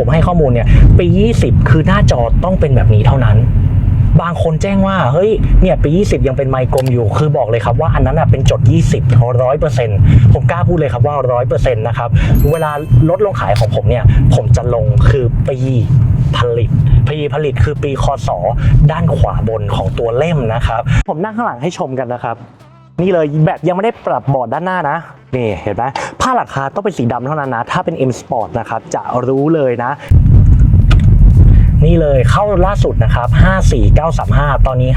ผมให้ข้อมูลเนี่ยปี 20 คือหน้าจอต้องเป็นแบบนี้เท่านั้น บางคนแจ้งว่าเฮ้ยเนี่ยปี 20 ยังเป็นไมโค์กลมอยู่ คือบอกเลยครับว่าอันนั้นอะเป็นจด 20ร้อยเปอร์เซ็นต์ผมกล้าพูดเลยครับว่าร้อยเปอร์เซ็นต์นะครับเวลาลดลงขายของผมเนี่ย ผมจะลงคือปีผลิตปีผลิตคือปีคศด้านขวาบนของตัวเล่มนะครับ ผมนั่งข้างหลังให้ชมกันนะครับ นี่เลยแบบยังไม่ได้ปรับบอร์ดด้านหน้านะนี่เห็นไหมผ้าหลังคาต้องเป็นสีดำเท่านั้นนะ ถ้าเป็น M Sport นะครับจะรู้เลยนะ นี่เลยเข้าล่าสุดนะครับ 54935 ตอนนี้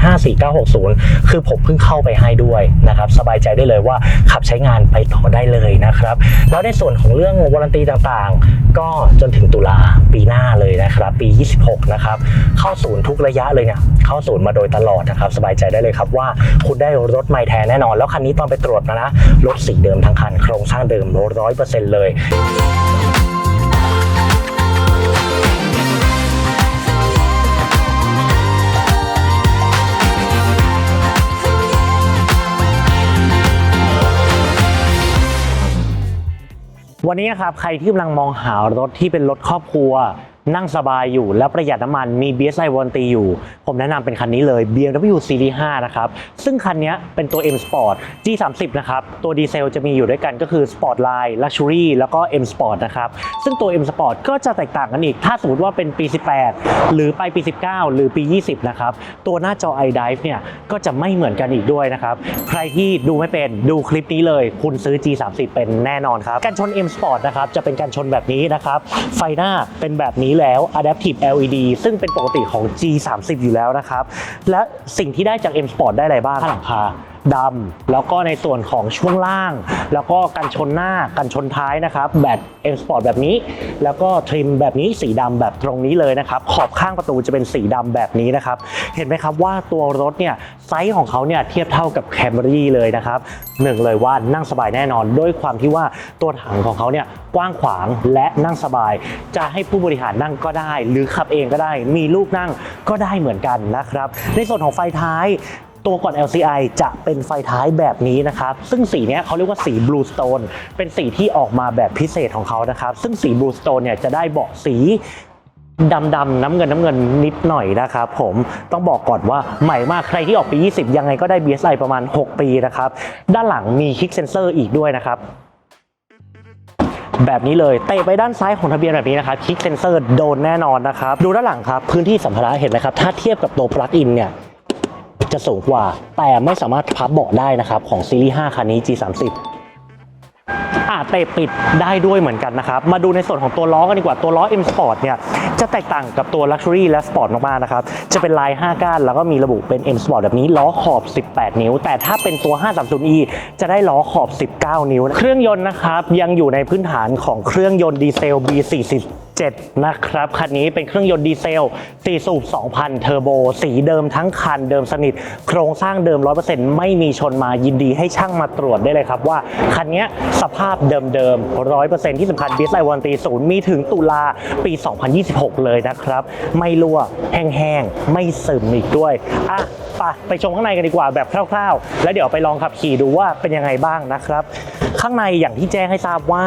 54960 คือผมเพิ่งเข้าไปให้ด้วยนะครับ สบายใจได้เลยว่าขับใช้งานไปต่อได้เลยนะครับ แล้วในส่วนของเรื่องวารันตีต่างๆ ก็จนถึงตุลาปีหน้าเลยนะครับ ปี 26 นะครับ เข้าศูนย์ทุกระยะเลยเนี่ยเข้าศูนย์มาโดยตลอดนะครับ สบายใจได้เลยครับว่าคุณได้รถใหม่แท้แน่นอน แล้วคันนี้ตอนไปตรวจมานะรถสีเดิมทั้งคันโครงสร้างเดิมร้อยเปอร์เซ็นต์เลย วันนี้นะครับใครที่กำลังมองหารถที่เป็นรถครอบครัว นั่งสบายอยู่และประหยัดน้ำมันมี BSI ว a r นตีอยู่ ผมแนะนำเป็นคันนี้เลย BMW Series 5นะครับ ซึ่งคันนี้เป็นตัว M Sport G30 นะครับ ตัวดีเซลจะมีอยู่ด้วยกันก็คือ Sportline Luxury แล้วก็ M Sport นะครับ ซึ่งตัว M Sport ก็จะแตกต่างกันอีก ถ้าสมมติว่าเป็นปี 18 หรือไปปี 19 หรือปี 20 นะครับ ตัวหน้าจอ iDrive เนี่ยก็จะไม่เหมือนกันอีกด้วยนะครับ ใครที่ดูไม่เป็นดูคลิปนี้เลย คุณซื้อ G30 เป็นแน่นอนครับการชน M Sport นะครับจะเป็นการชนแบบนี้นะครับไฟหน้าเป็นแบบนี้แล้ว Adaptive LED ซึ่งเป็นปกติของ G30 อยู่แล้วนะครับ และสิ่งที่ได้จาก M Sport ได้อะไรบ้างข้างหลังคา ดำแล้วก็ในส่วนของช่วงล่าง แล้วก็กันชนหน้ากันชนท้ายนะครับแบบ M Sport แบบนี้ แล้วก็ทริมแบบนี้สีดำแบบตรงนี้เลยนะครับขอบข้างประตูจะเป็นสีดำแบบนี้นะครับเห็นไหมครับว่าตัวรถเนี่ยไซส์ของเขาเนี่ยเทียบเท่ากับ Camry เลยนะครับหนึ่งเลยว่านั่งสบายแน่นอน ด้วยความที่ว่าตัวถังของเขาเนี่ยกว้างขวางและนั่งสบาย จะให้ผู้บริหารนั่งก็ได้ หรือขับเองก็ได้ มีลูกนั่งก็ได้เหมือนกันนะครับ ในส่วนของไฟท้าย ตัวก่อน LCI จะเป็นไฟท้ายแบบนี้นะครับ ซึ่งสีนี้เขาเรียกว่าสี Blue Stone เป็นสีที่ออกมาแบบพิเศษของเขานะครับ ซึ่งสี Blue Stone เนี่ยจะได้เบาะสีดำดำน้ำเงินน้ำเงินนิดหน่อยนะครับผมต้องบอกก่อนว่าใหม่มากใครที่ออกปี 20 ยังไงก็ได้ BSI ประมาณ 6 ปีนะครับ ด้านหลังมีคลิกเซนเซอร์อีกด้วยนะครับแบบนี้เลยเตะไปด้านซ้ายของทะเบียนแบบนี้นะครับคลิกเซนเซอร์โดนแน่นอนนะครับ ดูด้านหลังครับ พื้นที่สัมภาระเห็นไหมครับ ถ้าเทียบกับตัวปลั๊กอินเนี่ย จะสูงกว่า แต่ไม่สามารถพับเบาะได้นะครับ ของซีรีส์ 5 คันนี้ G30 อาจเตะปิดได้ด้วยเหมือนกันนะครับ มาดูในส่วนของตัวล้อกันดีกว่าตัวล้อ M Sport เนี่ยจะแตกต่างกับตัว Luxury และ Sport มากๆนะครับ จะเป็นลาย 5 ก้าน แล้วก็มีระบุเป็น M Sport แบบนี้ล้อขอบ 18 นิ้ว แต่ถ้าเป็นตัว 530e จะได้ล้อขอบ 19 นิ้ว เครื่องยนต์นะครับ ยังอยู่ในพื้นฐานของเครื่องยนต์ดีเซล B40 7 นะครับ คันนี้เป็นเครื่องยนต์ดีเซล 4 สูบ 2,000 เทอร์โบ สีเดิมทั้งคันเดิมสนิท โครงสร้างเดิม 100%ไม่มีชนมายินดีให้ช่างมาตรวจได้เลยครับว่า คันนี้สภาพเดิมๆ 100%ที่สำคัญ BSI วันตีศูนย์มีถึงตุลาปี 2026 เลยนะครับ ไม่รั่วแห้งๆ ไม่ซึมอีกด้วยอะไปไปชมข้างในกันดีกว่าแบบคร่าวๆ แล้วเดี๋ยวไปลองขับขี่ดูว่าเป็นยังไงบ้างนะครับ ข้างในอย่างที่แจ้งให้ทราบว่า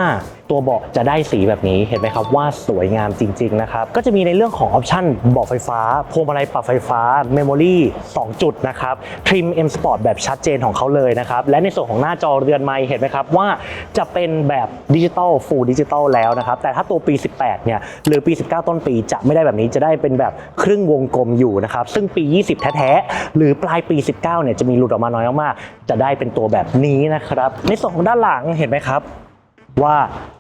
ตัวเบาะจะได้สีแบบนี้เห็นไหมครับว่าสวยงามจริง ๆ นะครับ ก็จะมีในเรื่องของออปชั่นเบาะไฟฟ้า พวงมาลัยปรับไฟฟ้าเมมโมรี่2จุดนะครับทริม M Sport แบบชัดเจนของเขาเลยนะครับ และในส่วนของหน้าจอเรือนไม้เห็นไหมครับว่าจะเป็นแบบดิจิตอลฟูลดิจิตอลแล้วนะครับ แต่ถ้าตัวปี 18 เนี่ย หรือปี 19 ต้นปีจะไม่ได้แบบนี้จะได้เป็นแบบครึ่งวงกลมอยู่นะครับ ซึ่งปี 20 แท้ๆ หรือปลายปี 19 เนี่ยจะมีหลุดออกมาน้อยมากๆจะได้เป็นตัวแบบนี้นะครับ ในส่วนของด้านหลังเห็นไหมครับ ว่า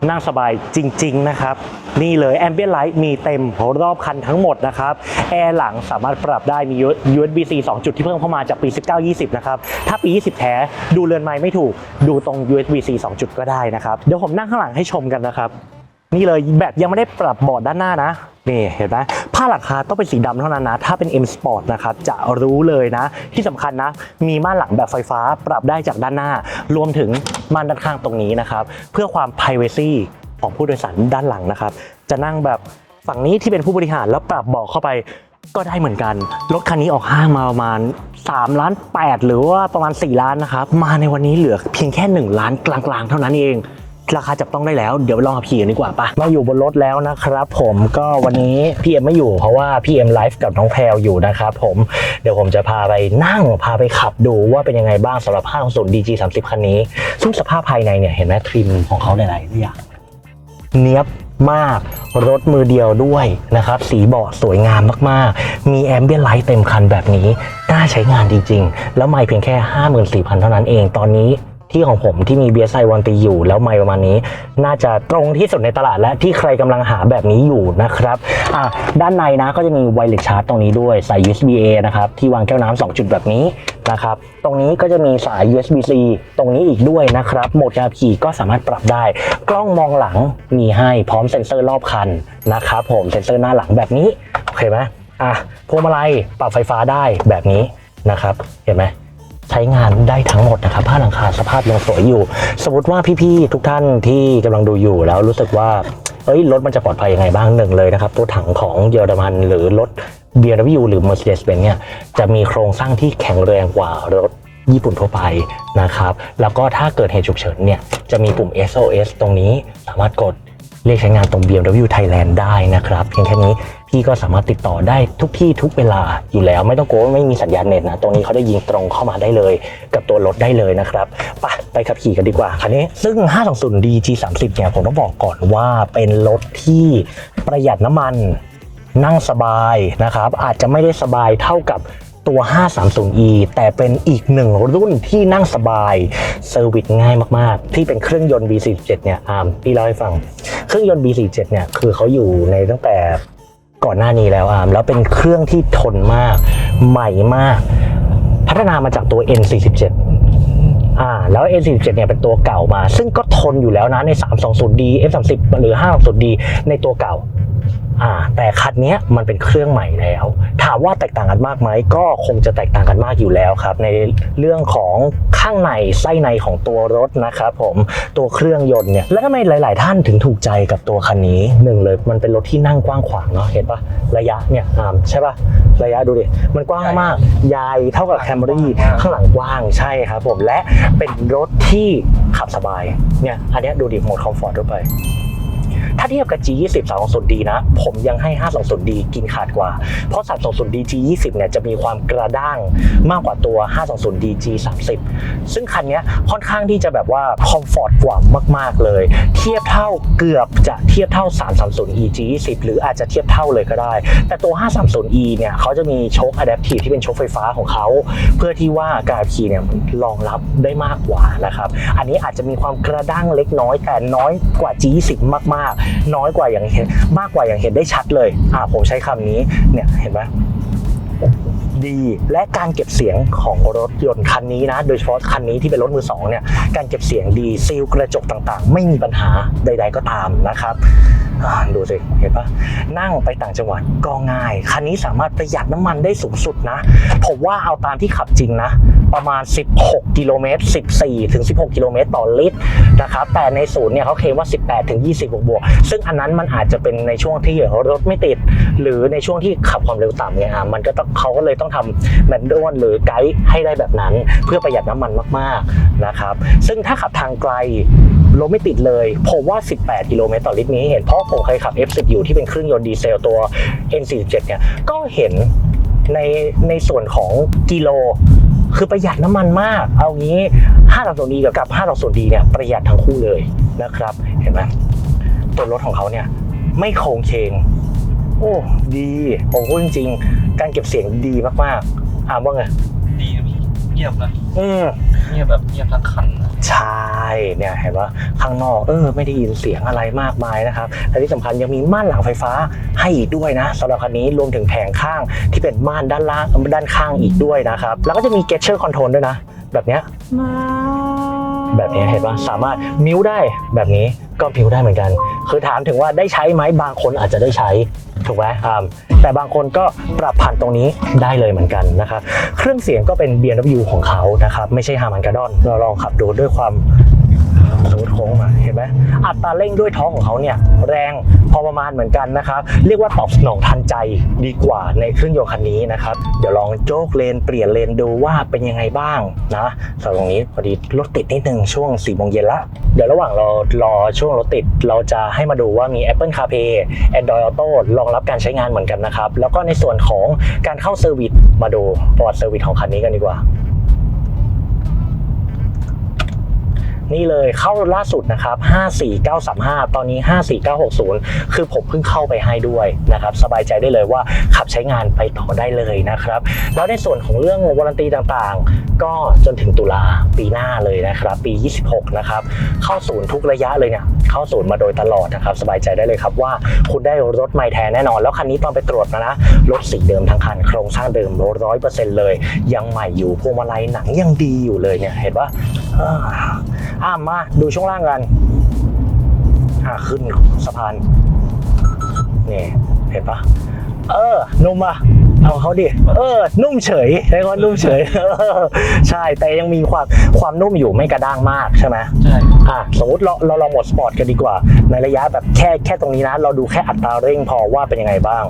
นั่งสบายจริง ๆ นะครับ นี่เลย Ambient Light มีเต็มรอบคันทั้งหมดนะครับ แอร์หลังสามารถปรับได้มี USB-C 2 จุดที่เพิ่มเข้ามาจากปี 19-20 นะครับ ถ้าปี 20 แท้ดูเรือนไม้ไม่ถูก ดูตรง USB-C 2 จุดก็ได้นะครับ เดี๋ยวผมนั่งข้างหลังให้ชมกันนะครับ นี่เลยแบบยังไม่ได้ปรับบอร์ดด้านหน้านะนี่เห็นไหมผ้าหลังคาต้องเป็นสีดำเท่านั้นนะ ถ้าเป็น M Sport นะครับจะรู้เลยนะ ที่สำคัญนะ มีม่านหลังแบบไฟฟ้าปรับได้จากด้านหน้า รวมถึงม่านด้านข้างตรงนี้นะครับ เพื่อความ privacy ของผู้โดยสารด้านหลังนะครับ จะนั่งแบบฝั่งนี้ที่เป็นผู้บริหารแล้วปรับเบาะเข้าไปก็ได้เหมือนกัน รถคันนี้ออกห้างมาประมาณ 3 ล้าน 8 หรือว่าประมาณ 4 ล้านนะครับ มาในวันนี้เหลือเพียงแค่ 1 ล้านกลางๆ เท่านั้นเอง ราคาจับต้องได้แล้ว เดี๋ยวลองขับขี่กันดีกว่าปะมาอยู่บนรถแล้วนะครับ ผมก็วันนี้พี่เอ็มไม่อยู่เพราะว่าพี่เอ็มไลฟ์กับน้องแพรวอยู่นะครับผมเดี๋ยวผมจะพาไปนั่งพาไปขับดูว่าเป็นยังไงบ้างสำหรับ520 DG 30 คันนี้ซึ่งสภาพภายในเนี่ยเห็นไหมทริมของเขาหลายๆอย่างเนี้ยบมากรถมือเดียวด้วยนะครับ สีเบาะสวยงามมากๆ มีแอมเบียนไลท์เต็มคันแบบนี้ น่าใช้งานจริง ๆ แล้วไม่เพียงแค่ 54,000 เท่านั้นเอง ตอนนี้ ที่ของผมที่มีเบียร์ไซวันตีอยู่แล้วไม่ประมาณนี้ น่าจะตรงที่สุดในตลาดและที่ใครกำลังหาแบบนี้อยู่นะครับอะด้านในนะก็จะมีไวเลสชาร์จตรงนี้ด้วยใส่ USB A นะครับที่วางแก้วน้ำสองจุดแบบนี้นะครับตรงนี้ก็จะมีสาย USB-C ตรงนี้อีกด้วยนะครับโหมดการขับขี่ก็สามารถปรับได้ กล้องมองหลังมีให้พร้อมเซ็นเซอร์รอบคันนะครับผมเซ็นเซอร์หน้าหลังแบบนี้โอเคไหมอะพวงมาลัยปรับไฟฟ้าได้แบบนี้นะครับเห็นไหม ใช้งานได้ทั้งหมดนะครับผ้าหลังคาสภาพยังสวยอยู่ สมมติว่าพี่ๆทุกท่านที่กำลังดูอยู่แล้วรู้สึกว่าเอ้ยรถมันจะปลอดภัยยังไงบ้างหนึ่งเลยนะครับ ตัวถังของเยอรมันหรือรถ BMW หรือ Mercedes-Benz เนี่ยจะมีโครงสร้างที่แข็งแรงกว่ารถญี่ปุ่นทั่วไปนะครับ แล้วก็ถ้าเกิดเหตุฉุกเฉินเนี่ยจะมีปุ่ม SOS ตรงนี้สามารถกดเรียกใช้งานตรง BMW Thailand ได้นะครับ เพียงแค่นี้ พี่ก็สามารถติดต่อได้ทุกที่ทุกเวลาอยู่แล้ว ไม่ต้องกลัวว่าไม่มีสัญญาณเน็ตนะตรงนี้เขาได้ยิงตรงเข้ามาได้เลย กับตัวรถได้เลยนะครับไปไปขับขี่กันดีกว่าคันนี้ซึ่ง 520 D G30 เนี่ยผมต้องบอกก่อนว่าเป็นรถที่ประหยัดน้ำมันนั่งสบายนะครับ อาจจะไม่ได้สบายเท่ากับตัว 530e แต่เป็นอีกหนึ่งรุ่นที่นั่งสบายเซอร์วิสง่ายมาก ๆ ที่เป็นเครื่องยนต์ V47 เนี่ยอาร์มพี่เล่าให้ฟัง เครื่องยนต์ V47 เนี่ยคือเขาอยู่ในตั้งแต่ ก่อนหน้านี้แล้วอาร์มแล้วเป็นเครื่องที่ทนมาก ใหม่มาก พัฒนามาจากตัว N47 อ่าแล้ว N47 เนี่ยเป็นตัวเก่ามา ซึ่งก็ทนอยู่แล้วนะใน 320D F30 หรือ 520d ในตัวเก่า อ่าแต่คันเนี้ยมันเป็นเครื่องใหม่แล้ว ถามว่าแตกต่างกันมากไหมก็คงจะแตกต่างกันมากอยู่แล้วครับ ในเรื่องของข้างในไส้ในของตัวรถนะครับผมตัวเครื่องยนต์เนี่ยแล้วทำไมหลาย ๆ ท่านถึงถูกใจกับตัวคันนี้หนึ่งเลย มันเป็นรถที่นั่งกว้างขวางเนาะเห็นปะระยะเนี่ยอ่าใช่ปะระยะดูดิมันกว้างมากใหญ่เท่ากับแคมรี่ข้างหลังกว้างใช่ครับผมและเป็นรถที่ขับสบายเนี่ยอันเนี้ยดูดิโหมดคอมฟอร์ตด้วยไป ถ้าเทียบกับ G20 320D นะ ผมยังให้ 520D กินขาดกว่า เพราะ 320D G20 เนี่ยจะมีความกระด้างมากกว่าตัว 520D G30 ซึ่งคันนี้ค่อนข้างที่จะแบบว่าคอมฟอร์ตกว่ามาก ๆ เลย เทียบเท่าเกือบจะเทียบเท่า 330E G20 หรืออาจจะเทียบเท่าเลยก็ได้ แต่ตัว 530E เนี่ยเขาจะมีโชค Adaptive ที่เป็นโชคไฟฟ้าของเขา เพื่อที่ว่าการขี่เนี่ยมันรองรับได้มากกว่านะครับ อันนี้อาจจะมีความกระด้างเล็กน้อยแต่น้อยกว่า G20 มาก ๆน้อยกว่าอย่างเห็นมากกว่าอย่างเห็นได้ชัดเลยอ่าผมใช้คำนี้เนี่ยเห็นไหมดีและการเก็บเสียงของรถยนต์คันนี้นะ โดยเฉพาะคันนี้ที่เป็นรถมือสองเนี่ยการเก็บเสียงดีซีลกระจกต่างๆ ไม่มีปัญหาใด ๆ ก็ตามนะครับดูสิเห็นปะนั่งไปต่างจังหวัดก็ง่าย คันนี้สามารถประหยัดน้ำมันได้สูงสุดนะ ผมว่าเอาตามที่ขับจริงนะ ประมาณ 16 กิโลเมตร 14 ถึง 16 กิโลเมตรต่อลิตรนะครับ แต่ในศูนย์เนี่ยเขาเคลมว่า 18 ถึง 20 บวกบวก ซึ่งอันนั้นมันอาจจะเป็นในช่วงที่รถไม่ติด หรือในช่วงที่ขับความเร็วต่ำเนี่ยอะมันก็ต้องเขาก็เลยต้องทำแมนนวลหรือไกด์ให้ได้แบบนั้น เพื่อประหยัดน้ำมันมากๆนะครับ ซึ่งถ้าขับทางไกลรถไม่ติดเลย ผมว่า 18 กิโลเมตรต่อลิตรนี้เห็น เพราะผมเคยขับ F10 อยู่ที่เป็นเครื่องยนต์ดีเซลตัว N47 เนี่ย ก็เห็นในในส่วนของกิโล คือประหยัดน้ำมันมาก เอางี้5ต่อดีกับ5ต่อดีเนี่ยประหยัดทั้งคู่เลยนะครับ เห็นไหมตัวรถของเขาเนี่ยไม่โครงเคงโอ้ดีผมพูดจริงๆการเก็บเสียงดีมากๆอ่าว่าไงดีนะพี่เงียบนะอืมเงียบแบบเงียบทั้งคันนะ ใช่เนี่ยเห็นว่าข้างนอกเออไม่ได้ยินเสียงอะไรมากมายนะครับและที่สำคัญยังมีม่านหลังไฟฟ้าให้อีกด้วยนะสำหรับคันนี้รวมถึงแผงข้างที่เป็นม่านด้านล่างด้านข้างอีกด้วยนะครับแล้วก็จะมี gesture control ด้วยนะ แบบเนี้ย แบบนี้เห็นปะสามารถมิวได้แบบนี้ก็มิวได้เหมือนกัน คือถามถึงว่าได้ใช้ไหมบางคนอาจจะได้ใช้ถูกไหมแต่บางคนก็ปรับผ่านตรงนี้ได้เลยเหมือนกันนะครับเครื่องเสียงก็เป็น BMW ของเขานะครับไม่ใช่ฮามันกาดอนเราลองขับดูด้วยความ สมมติโค้งมาเห็นไหมอัตราเร่งด้วยท้องของเขาเนี่ยแรงพอประมาณเหมือนกันนะครับ เรียกว่าตอบสนองทันใจดีกว่าในเครื่องยนต์คันนี้นะครับ เดี๋ยวลองโจกเลนเปลี่ยนเลนดูว่าเป็นยังไงบ้างนะสำหรับตรงนี้พอดีรถติดนิดนึงช่วง4ี่โมงเย็นละเดี๋ยวระหว่างเรารอช่วงรถติดเราจะให้มาดูว่ามี Apple CarPlay Android Auto รองรับการใช้งานเหมือนกันนะครับ แล้วก็ในส่วนของการเข้าเซอร์วิสมาดูประวัติเซอร์วิสของคันนี้กันดีกว่า นี่เลยเข้าล่าสุดนะครับ 54935 ตอนนี้ 54960 คือผมเพิ่งเข้าไปให้ด้วยนะครับ สบายใจได้เลยว่าขับใช้งานไปต่อได้เลยนะครับ แล้วในส่วนของเรื่องวารันตีต่างๆ ก็จนถึงตุลาปีหน้าเลยนะครับ ปี 26 นะครับ เข้าศูนย์ทุกระยะเลยเนี่ยเข้าศูนย์มาโดยตลอดนะครับ สบายใจได้เลยครับว่าคุณได้รถใหม่แท้แน่นอน แล้วคันนี้ตอนไปตรวจมานะรถสีเดิมทั้งคันโครงสร้างเดิมร้อยเปอร์เซ็นต์เลย ยังใหม่อยู่พวงมาลัยหนังยังดีอยู่เลยเนี่ยเห็นปะอ่าอะมาดูช่วงล่างกันอ่าขึ้นสะพานนี่เห็นปะเออนุ่มอะเอาเขาดิ เออ นุ่มเฉยใช้คำว่านุ่มเฉยเออใช่ แต่ยังมีความความนุ่มอยู่ไม่กระด้างมากใช่ไหมใช่ อะ สมมติเราเราลองโหมดสปอร์ตกันดีกว่า ในระยะแบบแค่แค่ตรงนี้นะ เราดูแค่อัตราเร่งพอว่าเป็นยังไงบ้าง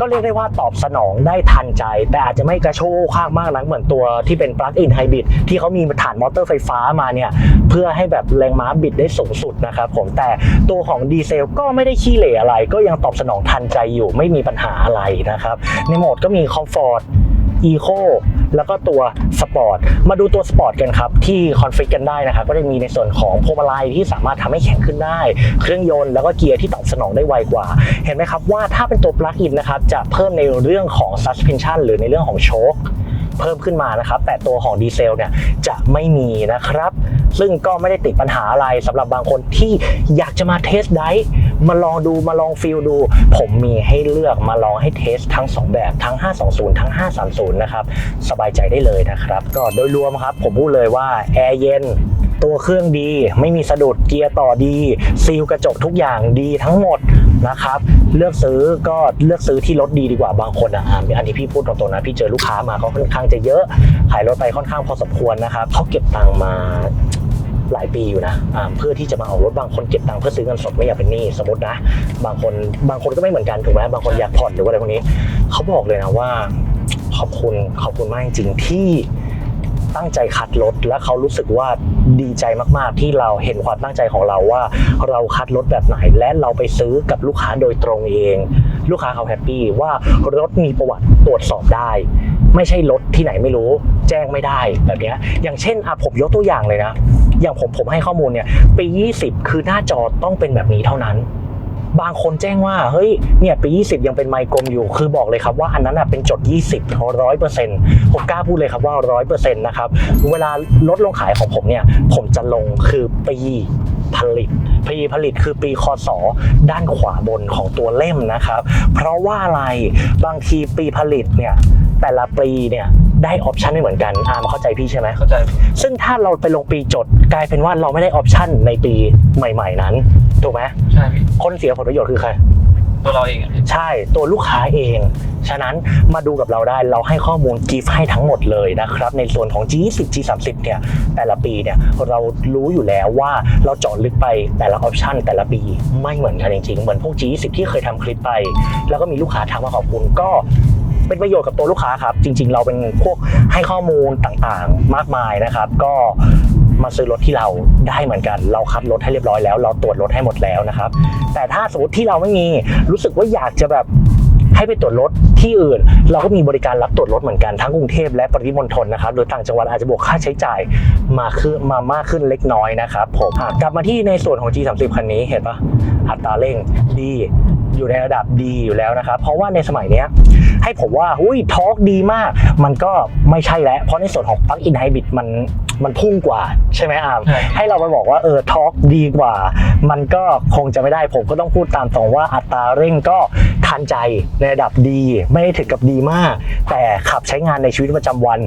ก็เรียกได้ว่าตอบสนองได้ทันใจ แต่อาจจะไม่กระโชกข้างมากนักเหมือนตัวที่เป็นปลั๊กอินไฮบริดที่เขามีฐานมอเตอร์ไฟฟ้ามาเนี่ย เพื่อให้แบบแรงม้าบิดได้สูงสุดนะครับผมแต่ตัวของดีเซลก็ไม่ได้ขี้เหร่อะไร ก็ยังตอบสนองทันใจอยู่ไม่มีปัญหาอะไรนะครับ ในโหมดก็มีคอมฟอร์ตอีโค แล้วก็ตัวสปอร์ตมาดูตัวสปอร์ตกันครับ ที่คอนฟิกกันได้นะครับก็จะมีในส่วนของพวงมาลัยที่สามารถทำให้แข็งขึ้นได้ เครื่องยนต์แล้วก็เกียร์ที่ตอบสนองได้ไวกว่า เห็นไหมครับว่าถ้าเป็นตัวปลั๊กอินนะครับจะเพิ่มในเรื่องของ suspension หรือในเรื่องของโชคเพิ่มขึ้นมานะครับ แต่ตัวของดีเซลเนี่ยจะไม่มีนะครับ ซึ่งก็ไม่ได้ติดปัญหาอะไรสำหรับบางคนที่อยากจะมาเทสไดฟ์ มาลองดูมาลองฟีลดู ผมมีให้เลือกมาลองให้เทสทั้ง 2 แบบทั้ง 520 ทั้ง 530 นะครับ สบายใจได้เลยนะครับ ก็โดยรวมครับ ผมพูดเลยว่าแอร์เย็นตัวเครื่องดี ไม่มีสะดุดเกียร์ต่อดี ซีลกระจกทุกอย่างดีทั้งหมดนะครับ เลือกซื้อก็เลือกซื้อที่รถดีดีกว่าบางคนอะอันนี้พี่พูดตรงๆนะพี่เจอลูกค้ามาเขาค่อนข้างจะเยอะ ขายรถไปค่อนข้างพอสมควรนะครับเขาเก็บตังมา หลายปีอยู่นะเพื่อที่จะมาเอารถบางคนเก็บตังค์เพื่อซื้อเงินสดไม่อยากเป็นหนี้สมมตินะ บางคนบางคนก็ไม่เหมือนกันถูกไหมบางคนอยากผ่อนหรือว่าอะไรพวกนี้เขาบอกเลยนะว่า ขอบคุณขอบคุณมากจริงที่ตั้งใจคัดรถและเขารู้สึกว่าดีใจมาก ๆ ที่เราเห็นความตั้งใจของเราว่า เราคัดรถแบบไหนและเราไปซื้อกับลูกค้าโดยตรงเอง ลูกค้าเขาแฮปปี้ว่ารถมีประวัติตรวจสอบได้ ไม่ใช่รถที่ไหนไม่รู้ แจ้งไม่ได้แบบนี้อย่างเช่นอะผมยกตัวอย่างเลยนะ อย่างผมผมให้ข้อมูลเนี่ยปี 20 คือหน้าจอต้องเป็นแบบนี้เท่านั้น บางคนแจ้งว่าเฮ้ยเนี่ยปี 20 ยังเป็นไมโค์กลมอยู่ คือบอกเลยครับว่าอันนั้นอะเป็นจด 20ร้อยเปอร์เซ็นต์ผมกล้าพูดเลยครับว่าร้อยเปอร์เซ็นต์นะครับเวลาลดลงขายของผมเนี่ยผมจะลงคือปีผลิตปีผลิตคือปีคศด้านขวาบนของตัวเล่มนะครับ เพราะว่าอะไรบางทีปีผลิตเนี่ยแต่ละปีเนี่ย ได้ออปชันไม่เหมือนกันอ่ามาเข้าใจพี่ใช่ไหมเข้าใจ ซึ่งถ้าเราไปลงปีจดกลายเป็นว่าเราไม่ได้ออปชันในปีใหม่ ๆ นั้นถูกไหมใช่พี่คนเสียผลประโยชน์คือใครตัวเราเองอะพี่ใช่ตัวลูกค้าเอง ฉะนั้นมาดูกับเราได้เราให้ข้อมูลกิฟให้ทั้งหมดเลยนะครับ ในส่วนของ G20 G30 เนี่ยแต่ละปีเนี่ยเรารู้อยู่แล้วว่าเราเจาะลึกไปแต่ละออปชันแต่ละปีไม่เหมือนกันจริงๆ เหมือนพวก G20 ที่เคยทำคลิปไป แล้วก็มีลูกค้าทักมาขอบคุณก็ เป็นประโยชน์กับตัวลูกค้าครับ จริง ๆ เราเป็นพวกให้ข้อมูลต่างๆ มากมายนะครับ ก็มาซื้อรถที่เราได้เหมือนกัน เราคัดรถให้เรียบร้อยแล้ว เราตรวจรถให้หมดแล้วนะครับ แต่ถ้าสมมติที่เราไม่มีรู้สึกว่าอยากจะแบบให้ไปตรวจรถที่อื่น เราก็มีบริการรับตรวจรถเหมือนกันทั้งกรุงเทพและปริมณฑลนะครับหรือต่างจังหวัดอาจจะบวกค่าใช้จ่ายมาขึ้นมามากขึ้นเล็กน้อยนะครับผมกลับมาที่ในส่วนของ G30 คันนี้เห็นปะอัตราเร่งดี อยู่ในระดับดีอยู่แล้วนะครับ เพราะว่าในสมัยเนี้ยให้ผมว่าหุ้ยทอร์กดีมาก มันก็ไม่ใช่แล้ว เพราะในส่วนของปลั๊กอินไฮบริดมันมันพุ่งกว่าใช่ไหมอาร์มใช่ให้เราไปบอกว่าเออทอร์กดีกว่า มันก็คงจะไม่ได้ผมก็ต้องพูดตามตรงว่าอัตราเร่งก็ทันใจในระดับดี ไม่ได้ถึงกับดีมาก แต่ขับใช้งานในชีวิตประจำวัน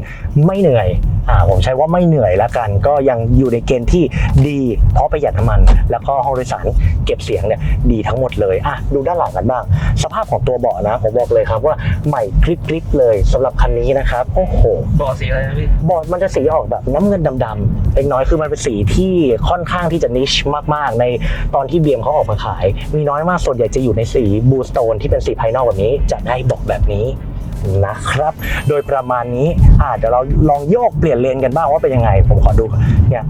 ไม่เหนื่อยอ่าผมใช้ว่าไม่เหนื่อยแล้วกัน ก็ยังอยู่ในเกณฑ์ที่ดี เพราะประหยัดน้ำมัน แล้วก็ห้องโดยสารเก็บเสียงเนี่ยดีทั้งหมดเลยอะดูด้านหลังกันบ้าง สภาพของตัวเบาะนะผมบอกเลยครับว่าใหม่คลิกๆเลยสำหรับคันนี้นะครับโอ้โหเบาะสีอะไรนะพี่บอร์ดมันจะสีออกแบบน้ำเงินดำๆเล็กน้อยคือมันเป็นสีที่ค่อนข้างที่จะนิชมากๆ ในตอนที่เบียมเขาออกมาขาย มีน้อยมากส่วนใหญ่จะอยู่ในสีบูสโตนที่เป็นสีภายนอกแบบนี้จะได้เบอกแบบนี้ นะครับ โดยประมาณนี้อ่าเดี๋ยวเราลองโยกเปลี่ยนเลนกันบ้างว่าเป็นยังไง ผมขอดูเนี่ย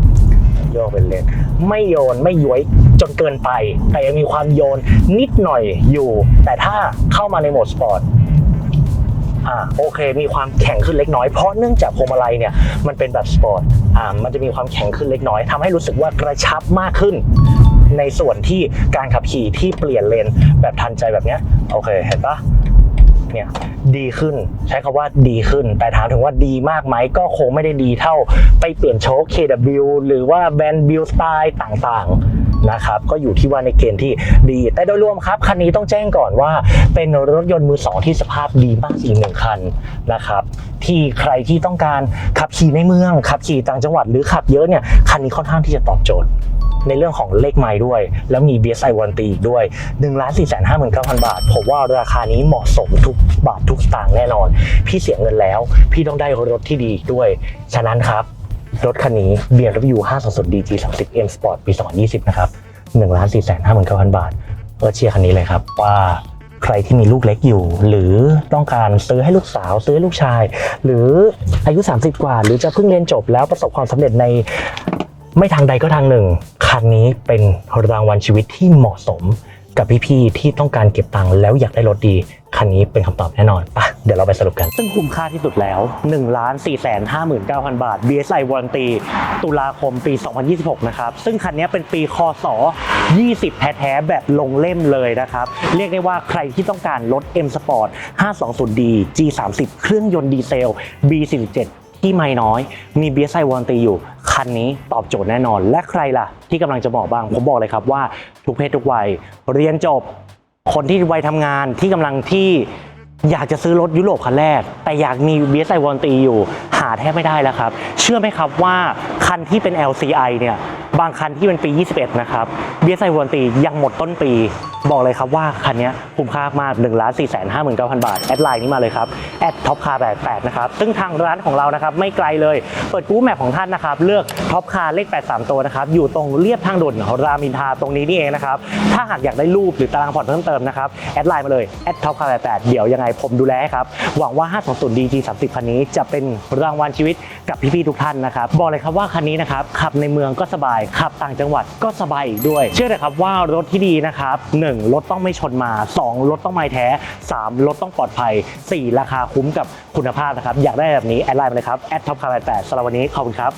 โยกเป็นเลน ไม่โยนไม่ย้วยจนเกินไป แต่ยังมีความโยนนิดหน่อยอยู่ แต่ถ้าเข้ามาในโหมดสปอร์ตอ่าโอเค มีความแข็งขึ้นเล็กน้อยเพราะเนื่องจากพวงมาลัยเนี่ยมันเป็นแบบสปอร์ตอ่ามันจะมีความแข็งขึ้นเล็กน้อยทำให้รู้สึกว่ากระชับมากขึ้น ในส่วนที่การขับขี่ที่เปลี่ยนเลนแบบทันใจแบบเนี้ยโอเคเห็นปะ เนี่ยดีขึ้น ใช้คำว่าดีขึ้น แต่ถามถึงว่าดีมากไหมก็คงไม่ได้ดีเท่าไปเปลี่ยนโชค KW หรือว่าแบรนด์บิลสไตล์ต่างๆนะครับก็อยู่ที่ว่าในเกณฑ์ที่ดี แต่โดยรวมครับ คันนี้ต้องแจ้งก่อนว่า เป็นรถยนต์มือสองที่สภาพดีมากอีกหนึ่งคันนะครับที่ใครที่ต้องการขับขี่ในเมืองขับขี่ต่างจังหวัดหรือขับเยอะเนี่ยคันนี้ค่อนข้างที่จะตอบโจทย์ ในเรื่องของเลขไม้ด้วย แล้วมี BSI วันตีอีกด้วย1นึ่งล้านสี่แสนห้าหมื่นเก้าพันบาท ผมว่าราคานี้เหมาะสมทุกบาททุกสตางค์แน่นอน พี่เสียเงินแล้ว พี่ต้องได้รถที่ดีอีกด้วย ฉะนั้นครับ รถคันนี้ BMW 520 DG 30 M Sport ปี 2020 นะครับ1ล้าน4แสนห้าหมื่นเก้าพันบาทเออเชียร์คันนี้เลยครับว่าใครที่มีลูกเล็กอยู่ หรือต้องการซื้อให้ลูกสาวซื้อลูกชาย หรืออายุ 30 กว่า หรือจะเพิ่งเรียนจบแล้วประสบความสำเร็จใน ไม่ทางใดก็ทางหนึ่ง คันนี้เป็นรางวัลชีวิตที่เหมาะสมกับพี่ๆที่ต้องการเก็บตังค์แล้วอยากได้รถดี คันนี้เป็นคำตอบแน่นอนปะเดี๋ยวเราไปสรุปกัน ซึ่งคุ้มค่าที่สุดแล้ว1ล้าน4 5 9 0 0 0บาท BSI ว a r นตีตุลาคมปี 2026 นะครับ ซึ่งคันนี้เป็นปีคศ 20 แท้ๆ แบบลงเล่มเลยนะครับ เรียกได้ว่าใครที่ต้องการรถ M Sport 520D G30 เครื่องยนต์ดีเซล B47 ที่ไม่น้อย มี BSI ว a r นตีอยู่ คันนี้ตอบโจทย์แน่นอน และใครล่ะ ที่กำลังจะบอกบ้าง ผมบอกเลยครับว่า ทุกเพศทุกวัย เรียนจบ คนที่วัยทำงานที่กำลังที่อยากจะซื้อรถยุโรปคันแรก แต่อยากมี BSI ว a r นตีอยู่ หาแทบไม่ได้แล้วครับ เชื่อไหมครับว่าคันที่เป็น LCI เนี่ย บางคันที่เป็นปี 21 นะครับ BSI ว a r นตียังหมดต้นปี บอกเลยครับว่าคันนี้คุ้มค่ามาก1ล้าน4 5 9 0 0 0บาท แอดไลน์นี้มาเลยครับ แอดท็อปคาร์88นะครับ ซึ่งทางร้านของเรานะครับ ไม่ไกลเลย เปิด Google Map ของท่านนะครับ เลือกท็อปคาร์เลข 83 ตัวนะครับ อยู่ตรงเรียบทางด่วนรามอินทราตรงนี้นี่เองนะครับ ถ้าหากอยากได้รูปหรือตารางผ่อนเพิ่มเติมนะครับ แอดไลน์มาเลยแอดท็อปคาร์88เดี๋ยวยังไงผมดูแลครับหวังว่า 520 DG 30คันนี้จะเป็นรางวัลชีวิตกับพี่ๆทุกท่านนะครับบอกเลยครับว่าคันนี้นะครับขับในเมืองก็สบายขับต่างจังหวัดก็สบายอีกด้วย เชื่อเลยครับว่ารถที่ดีนะครับ 1. รถต้องไม่ชนมา 2. รถต้องไม่แท้ 3. รถต้องปลอดภัย 4. ราคาคุ้มกับคุณภาพนะครับ อยากได้แบบนี้ แอดไลน์มาเลยครับแอดท็อปคาร์แปดสำหรับวันนี้ขอบคุณครับ